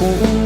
หน้ากู